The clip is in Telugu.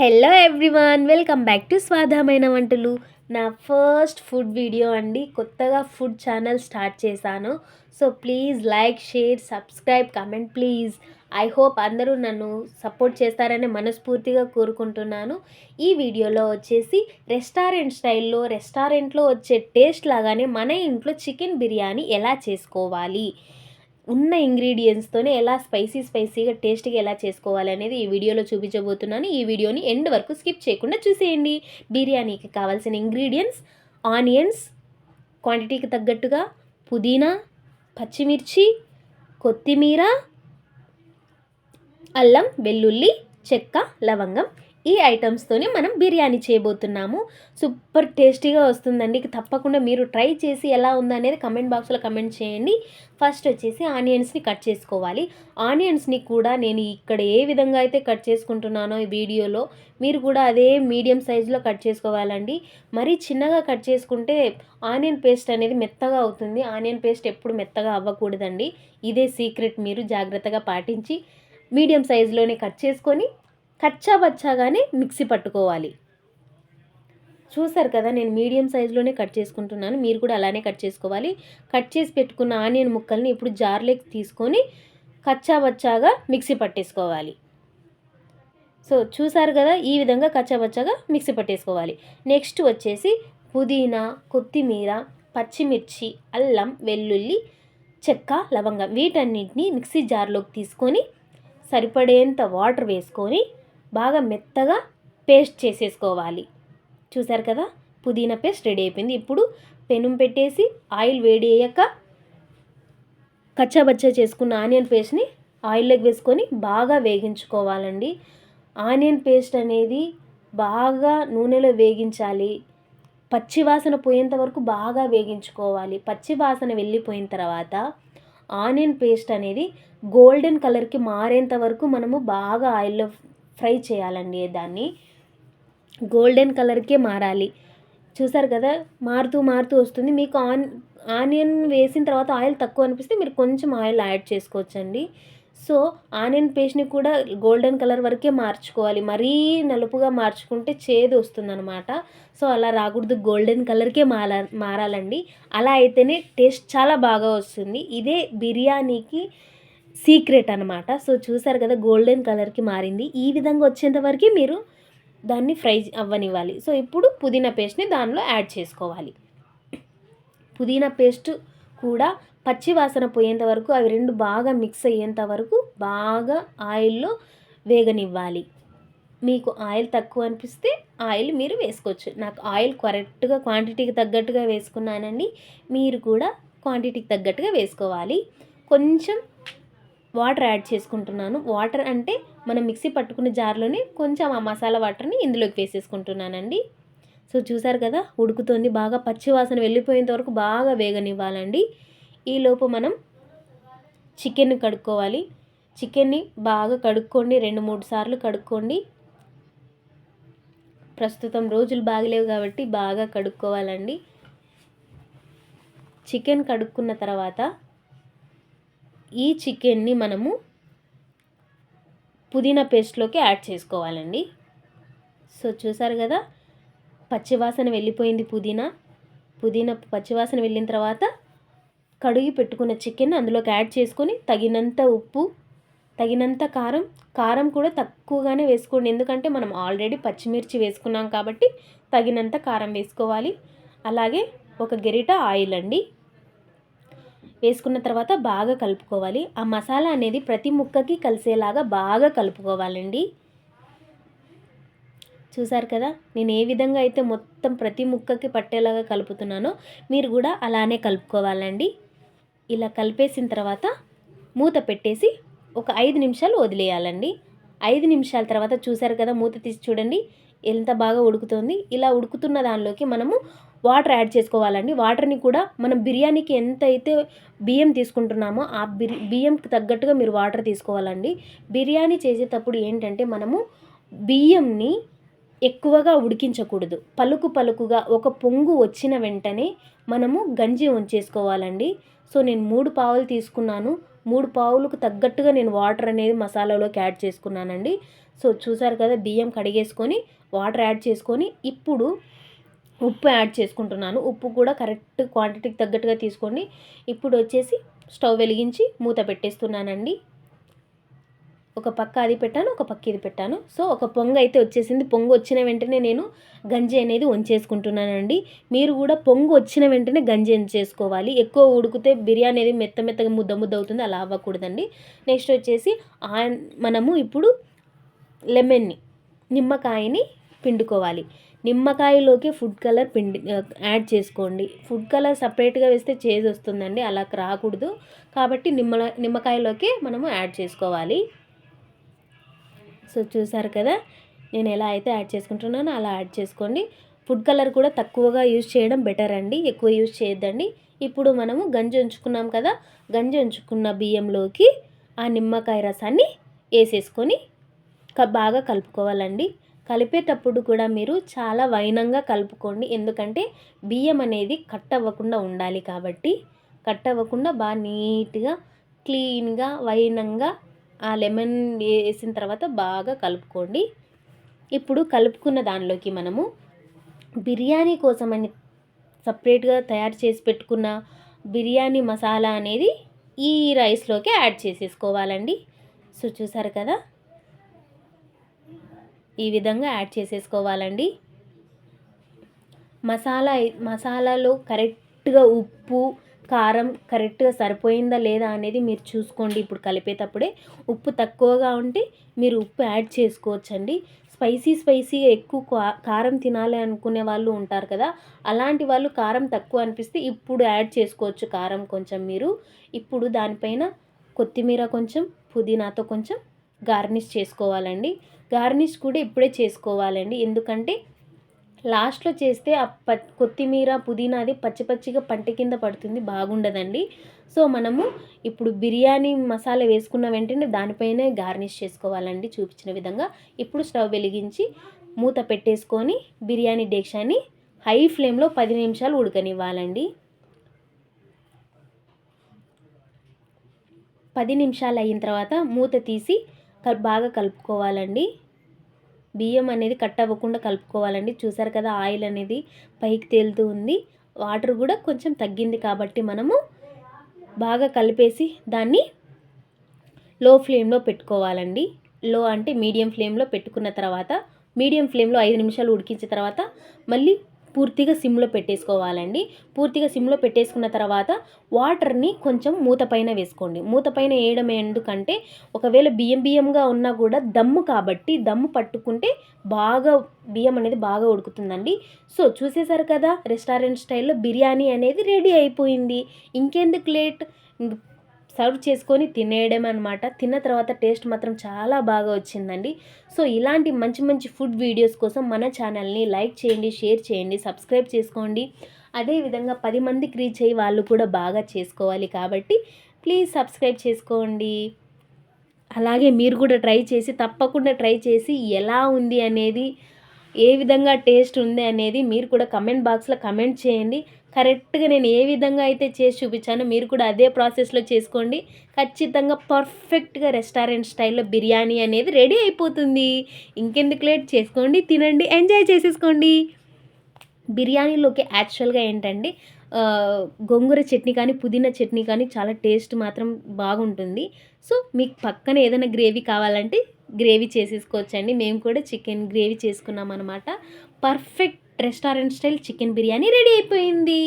Hello everyone welcome back to స్వాదమైన వంటలు. నా ఫస్ట్ ఫుడ్ వీడియో అండి. కొత్తగా ఫుడ్ ఛానల్ స్టార్ట్ చేశాను. So please like share subscribe comment please. I hope అందరూ నన్ను సపోర్ట్ చేస్తారని మనస్ఫూర్తిగా కోరుకుంటున్నాను. ఈ వీడియోలో వచ్చేసి రెస్టారెంట్ స్టైల్లో రెస్టారెంట్లో వచ్చే టేస్ట్ లాగానే మన ఇంట్లో చికెన్ బిర్యానీ ఎలా చేసుకోవాలి? ఉన్న ఇంగ్రీడియంట్స్తోనే ఎలా స్పైసీ స్పైసీగా టేస్ట్గా ఎలా చేసుకోవాలి అనేది ఈ వీడియోలో చూపించబోతున్నాను. ఈ వీడియోని ఎండ్ వరకు స్కిప్ చేయకుండా చూసేయండి. బిర్యానీకి కావాల్సిన ఇంగ్రీడియంట్స్ ఆనియన్స్ క్వాంటిటీకి తగ్గట్టుగా పుదీనా పచ్చిమిర్చి కొత్తిమీర అల్లం వెల్లుల్లి చెక్క లవంగం ఈ ఐటమ్స్తోనే మనం బిర్యానీ చేయబోతున్నాము. సూపర్ టేస్టీగా వస్తుందండి. తప్పకుండా మీరు ట్రై చేసి ఎలా ఉందనేది కమెంట్ బాక్స్లో కమెంట్ చేయండి. ఫస్ట్ వచ్చేసి ఆనియన్స్ని కట్ చేసుకోవాలి. ఆనియన్స్ని కూడా నేను ఇక్కడ ఏ విధంగా అయితే కట్ చేసుకుంటున్నానో ఈ వీడియోలో మీరు కూడా అదే మీడియం సైజులో కట్ చేసుకోవాలండి. మరీ చిన్నగా కట్ చేసుకుంటే ఆనియన్ పేస్ట్ అనేది మెత్తగా అవుతుంది. ఆనియన్ పేస్ట్ ఎప్పుడు మెత్తగా అవ్వకూడదండి. ఇదే సీక్రెట్ మీరు జాగ్రత్తగా పాటించి మీడియం సైజులోనే కట్ చేసుకొని కచ్చా బచ్చాగానే మిక్సీ పట్టుకోవాలి. చూసారు కదా నేను మీడియం సైజులోనే కట్ చేసుకుంటున్నాను. మీరు కూడా అలానే కట్ చేసుకోవాలి. కట్ చేసి పెట్టుకున్న ఆనియన్ ముక్కల్ని ఇప్పుడు జార్లోకి తీసుకొని కచ్చా బచ్చాగా మిక్సీ పట్టేసుకోవాలి. సో చూసారు కదా ఈ విధంగా కచ్చాబచ్చాగా మిక్సీ పట్టేసుకోవాలి. నెక్స్ట్ వచ్చేసి పుదీనా కొత్తిమీర పచ్చిమిర్చి అల్లం వెల్లుల్లి చెక్క లవంగం వీటన్నిటిని మిక్సీ జార్లోకి తీసుకొని సరిపడేంత వాటర్ వేసుకొని బాగా మెత్తగా పేస్ట్ చేసేసుకోవాలి. చూసారు కదా? పుదీనా పేస్ట్ రెడీ అయిపోయింది. ఇప్పుడు పెనం పెట్టేసి ఆయిల్ వేడి అయ్యాక కచ్చాబచ్చా చేసుకున్న ఆనియన్ పేస్ట్ని ఆయిల్లోకి వేసుకొని బాగా వేగించుకోవాలండి. ఆనియన్ పేస్ట్ అనేది బాగా నూనెలో వేగించాలి. పచ్చి వాసన పోయేంత వరకు బాగా వేగించుకోవాలి. పచ్చి వాసన వెళ్ళిపోయిన తర్వాత ఆనియన్ పేస్ట్ అనేది గోల్డెన్ కలర్కి మారేంత వరకు మనము బాగా ఆయిల్లో ఫ్రై చేయాలండి దాన్ని. గోల్డెన్ కలర్కే మారాలి. చూసారు కదా మారుతూ మారుతూ వస్తుంది. మీకు ఆన్ ఆనియన్ వేసిన తర్వాత ఆయిల్ తక్కువ అనిపిస్తే మీరు కొంచెం ఆయిల్ యాడ్ చేసుకోవచ్చండి. సో ఆనియన్ పేస్ట్ని కూడా గోల్డెన్ కలర్ వరకే మార్చుకోవాలి. మరీ నలుపుగా మార్చుకుంటే చేదు వస్తుందనమాట సో అలా రాకూడదు. గోల్డెన్ కలర్కే మారా మారాలండి. అలా అయితేనే టేస్ట్ చాలా బాగా వస్తుంది. ఇదే బిర్యానీకి సీక్రెట్ అనమాట సో చూసారు కదా గోల్డెన్ కలర్కి మారింది. ఈ విధంగా వచ్చేంత వరకు మీరు దాన్ని ఫ్రై అవ్వనివ్వాలి. సో ఇప్పుడు పుదీనా పేస్ట్ని దానిలో యాడ్ చేసుకోవాలి. పుదీనా పేస్ట్ కూడా పచ్చి వాసన పోయేంత వరకు అవి రెండు బాగా మిక్స్ అయ్యేంత వరకు బాగా ఆయిల్లో వేగనివ్వాలి. మీకు ఆయిల్ తక్కువ అనిపిస్తే ఆయిల్ మీరు వేసుకోవచ్చు. నాకు ఆయిల్ కరెక్ట్గా క్వాంటిటీకి తగ్గట్టుగా వేసుకున్నానండి. మీరు కూడా క్వాంటిటీకి తగ్గట్టుగా వేసుకోవాలి. కొంచెం వాటర్ యాడ్ చేసుకుంటున్నాను. వాటర్ అంటే మనం మిక్సీ పట్టుకున్న జార్లోనే కొంచెం ఆ మసాలా వాటర్ని ఇందులోకి వేసేసుకుంటున్నానండి. సో చూసారు కదా ఉడుకుతోంది. బాగా పచ్చివాసన వెళ్ళిపోయేంత వరకు బాగా వేగనివ్వాలండి. ఈలోపు మనం చికెన్ కడుక్కోవాలి. చికెన్ని బాగా కడుక్కోండి. రెండు మూడు సార్లు కడుక్కోండి. ప్రస్తుతం రోజులు బాగలేవు కాబట్టి బాగా కడుక్కోవాలండి. చికెన్ కడుక్కున్న తర్వాత ఈ చికెన్ని మనము పుదీనా పేస్ట్లోకి యాడ్ చేసుకోవాలండి. సో చూసారు కదా పచ్చివాసన వెళ్ళిపోయింది పుదీనా. పుదీనా పచ్చివాసన వెళ్ళిన తర్వాత కడిగి పెట్టుకున్న చికెన్ అందులోకి యాడ్ చేసుకొని తగినంత ఉప్పు తగినంత కారం. కారం కూడా తక్కువగానే వేసుకోండి. ఎందుకంటే మనం ఆల్రెడీ పచ్చిమిర్చి వేసుకున్నాం కాబట్టి తగినంత కారం వేసుకోవాలి. అలాగే ఒక గెరిట ఆయిల్ అండి. వేసుకున్న తర్వాత బాగా కలుపుకోవాలి. ఆ మసాలా అనేది ప్రతి ముక్కకి కలిసేలాగా బాగా కలుపుకోవాలండి. చూసారు కదా? నేను ఏ విధంగా అయితే మొత్తం ప్రతి ముక్కకి పట్టేలాగా కలుపుతున్నానో మీరు కూడా అలానే కలుపుకోవాలండి. ఇలా కలిపేసిన తర్వాత మూత పెట్టేసి ఒక ఐదు నిమిషాలు వదిలేయాలండి. ఐదు నిమిషాల తర్వాత చూసారు కదా? మూత తీసి చూడండి. ఎంత బాగా ఉడుకుతుంది. ఇలా ఉడుకుతున్న దానిలోకి మనము వాటర్ యాడ్ చేసుకోవాలండి. వాటర్ని కూడా మనం బిర్యానీకి ఎంత అయితే బియ్యం తీసుకుంటున్నామో ఆ బిర్ బియ్యంకి తగ్గట్టుగా మీరు వాటర్ తీసుకోవాలండి. బిర్యానీ చేసేటప్పుడు ఏంటంటే మనము బియ్యంని ఎక్కువగా ఉడికించకూడదు. పలుకు పలుకుగా ఒక పొంగు వచ్చిన వెంటనే మనము గంజి వంచేసుకోవాలండి సో నేను మూడు పావులు తీసుకున్నాను. మూడు పావులకు తగ్గట్టుగా నేను వాటర్ అనేది మసాలాలోకి యాడ్ చేసుకున్నానండి. సో చూసారు కదా బియ్యం కడిగేసుకొని వాటర్ యాడ్ చేసుకొని ఇప్పుడు ఉప్పు యాడ్ చేసుకుంటున్నాను. ఉప్పు కూడా కరెక్ట్ క్వాంటిటీకి తగ్గట్టుగా తీసుకోండి ఇప్పుడు వచ్చేసి స్టవ్ వెలిగించి మూత పెట్టేస్తున్నానండి. ఒక పక్క అది పెట్టాను ఒక పక్క ఇది పెట్టాను. సో ఒక పొంగ అయితే వచ్చేసింది. పొంగు వచ్చిన వెంటనే నేను గంజి అనేది వంచేసుకుంటున్నానండి. మీరు కూడా పొంగు వచ్చిన వెంటనే గంజి చేసుకోవాలి ఎక్కువ ఉడికితే బిర్యానీ అనేది మెత్త మెత్తగా ముద్ద ముద్ద అవుతుంది. అలా అవ్వకూడదండి. నెక్స్ట్ వచ్చేసి మనము ఇప్పుడు లెమన్ని నిమ్మకాయని పిండుకోవాలి. నిమ్మకాయలోకి ఫుడ్ కలర్ పిండి యాడ్ చేసుకోండి. ఫుడ్ కలర్ సపరేట్గా వేస్తే చేజ్ వస్తుందండి అలా రాకూడదు. కాబట్టి నిమ్మ నిమ్మకాయలోకి మనము యాడ్ చేసుకోవాలి. సో చూసారు కదా నేను ఎలా అయితే యాడ్ చేసుకుంటున్నానో అలా యాడ్ చేసుకోండి. ఫుడ్ కలర్ కూడా తక్కువగా యూజ్ చేయడం బెటర్ అండి ఎక్కువ యూజ్ చేయొద్దండి. ఇప్పుడు మనము గంజి ఉంచుకున్నాం కదా గంజి ఉంచుకున్న బియ్యంలోకి ఆ నిమ్మకాయ రసాన్ని వేసేసుకొని బాగా కలుపుకోవాలండి. కలిపేటప్పుడు కూడా మీరు చాలా వైనంగా కలుపుకోండి. ఎందుకంటే బియ్యం అనేది కట్ అవ్వకుండా ఉండాలి కాబట్టి కట్ అవ్వకుండా బాగా నీట్గా క్లీన్గా వైనంగా ఆ లెమన్ వేసిన తర్వాత బాగా కలుపుకోండి. ఇప్పుడు కలుపుకున్న దానిలోకి మనము బిర్యానీ కోసమని సపరేట్గా తయారు చేసి పెట్టుకున్న బిర్యానీ మసాలా అనేది ఈ రైస్లోకి యాడ్ చేసేసుకోవాలండి. సో చూసారు కదా? ఈ విధంగా యాడ్ చేసేసుకోవాలండి. మసాలా మసాలాలో కరెక్ట్గా ఉప్పు కారం కరెక్ట్గా సరిపోయిందా లేదా అనేది మీరు చూసుకోండి. ఇప్పుడు కలిపేటప్పుడే ఉప్పు తక్కువగా ఉంటే మీరు ఉప్పు యాడ్ చేసుకోవచ్చండి. స్పైసీ స్పైసీగా ఎక్కువ కారం తినాలి అనుకునే వాళ్ళు ఉంటారు కదా అలాంటి వాళ్ళు కారం తక్కువ అనిపిస్తే ఇప్పుడు యాడ్ చేసుకోవచ్చు కారం కొంచెం మీరు. ఇప్పుడు దానిపైన కొత్తిమీర కొంచెం పుదీనాతో కొంచెం గార్నిష్ చేసుకోవాలండి. గార్నిష్ కూడా ఇప్పుడే చేసుకోవాలండి. ఎందుకంటే లాస్ట్లో చేస్తే ఆ ప కొత్తిమీర పుదీనా అది పచ్చి పచ్చిగా పంట కింద పడుతుంది బాగుండదండి. సో మనము ఇప్పుడు బిర్యానీ మసాలా వేసుకున్న వెంటనే దానిపైనే గార్నిష్ చేసుకోవాలండి చూపించిన విధంగా. ఇప్పుడు స్టవ్ వెలిగించి మూత పెట్టేసుకొని బిర్యానీ డేక్షాని హై ఫ్లేమ్లో పది నిమిషాలు ఉడకనివ్వాలండి. పది నిమిషాలు అయిన తర్వాత మూత తీసి బాగా కలుపుకోవాలండి. బియ్యం అనేది కట్ అవ్వకుండా కలుపుకోవాలండి. చూసారు కదా ఆయిల్ అనేది పైకి తేలుతూ ఉంది. వాటర్ కూడా కొంచెం తగ్గింది కాబట్టి మనము బాగా కలిపేసి దాన్ని లో ఫ్లేమ్లో పెట్టుకోవాలండి. లో అంటే మీడియం ఫ్లేమ్లో పెట్టుకున్న తర్వాత మీడియం ఫ్లేమ్లో ఐదు నిమిషాలు ఉడికించిన తర్వాత మళ్ళీ పూర్తిగా సిమ్లో పెట్టేసుకోవాలండి. పూర్తిగా సిమ్లో పెట్టేసుకున్న తర్వాత వాటర్ని కొంచెం మూత పైన వేసుకోండి. మూత పైన వేయడం ఎందుకంటే ఒకవేళ బియ్యం బియ్యంగా ఉన్నా కూడా దమ్ము కాబట్టి దమ్ము పట్టుకుంటే బాగా బియ్యం అనేది బాగా ఉడుకుతుందండి. సో చూసేశారు కదా రెస్టారెంట్ స్టైల్లో బిర్యానీ అనేది రెడీ అయిపోయింది. ఇంకెందుకు లేట్? సర్వ్ చేసుకొని తినేయడం అనమాట తిన్న తర్వాత టేస్ట్ మాత్రం చాలా బాగా వచ్చిందండి. సో ఇలాంటి మంచి మంచి ఫుడ్ వీడియోస్ కోసం మన ఛానల్ని లైక్ చేయండి షేర్ చేయండి సబ్స్క్రైబ్ చేసుకోండి. అదేవిధంగా పది మందికి రీచ్ అయ్యి వాళ్ళు కూడా బాగా చేసుకోవాలి కాబట్టి ప్లీజ్ సబ్స్క్రైబ్ చేసుకోండి. అలాగే మీరు కూడా ట్రై చేసి తప్పకుండా ట్రై చేసి ఎలా ఉంది అనేది ఏ విధంగా టేస్ట్ ఉంది అనేది మీరు కూడా కమెంట్ బాక్స్లో కమెంట్ చేయండి. కరెక్ట్గా నేను ఏ విధంగా అయితే చేసి చూపించానో మీరు కూడా అదే ప్రాసెస్లో చేసుకోండి. ఖచ్చితంగా పర్ఫెక్ట్గా రెస్టారెంట్ స్టైల్లో బిర్యానీ అనేది రెడీ అయిపోతుంది. ఇంకెందుకు లేట్? చేసుకోండి తినండి ఎంజాయ్ చేసేసుకోండి. బిర్యానీలోకి యాక్చువల్గా ఏంటండి గోంగూర చట్నీ కానీ పుదీనా చట్నీ కానీ చాలా టేస్ట్ మాత్రం బాగుంటుంది. సో మీకు పక్కన ఏదైనా గ్రేవీ కావాలంటే గ్రేవీ చేసేసుకోవచ్చండి. మేము కూడా చికెన్ గ్రేవీ చేసుకున్నాం అనమాట perfect restaurant style chicken biryani ready అయిపోయింది.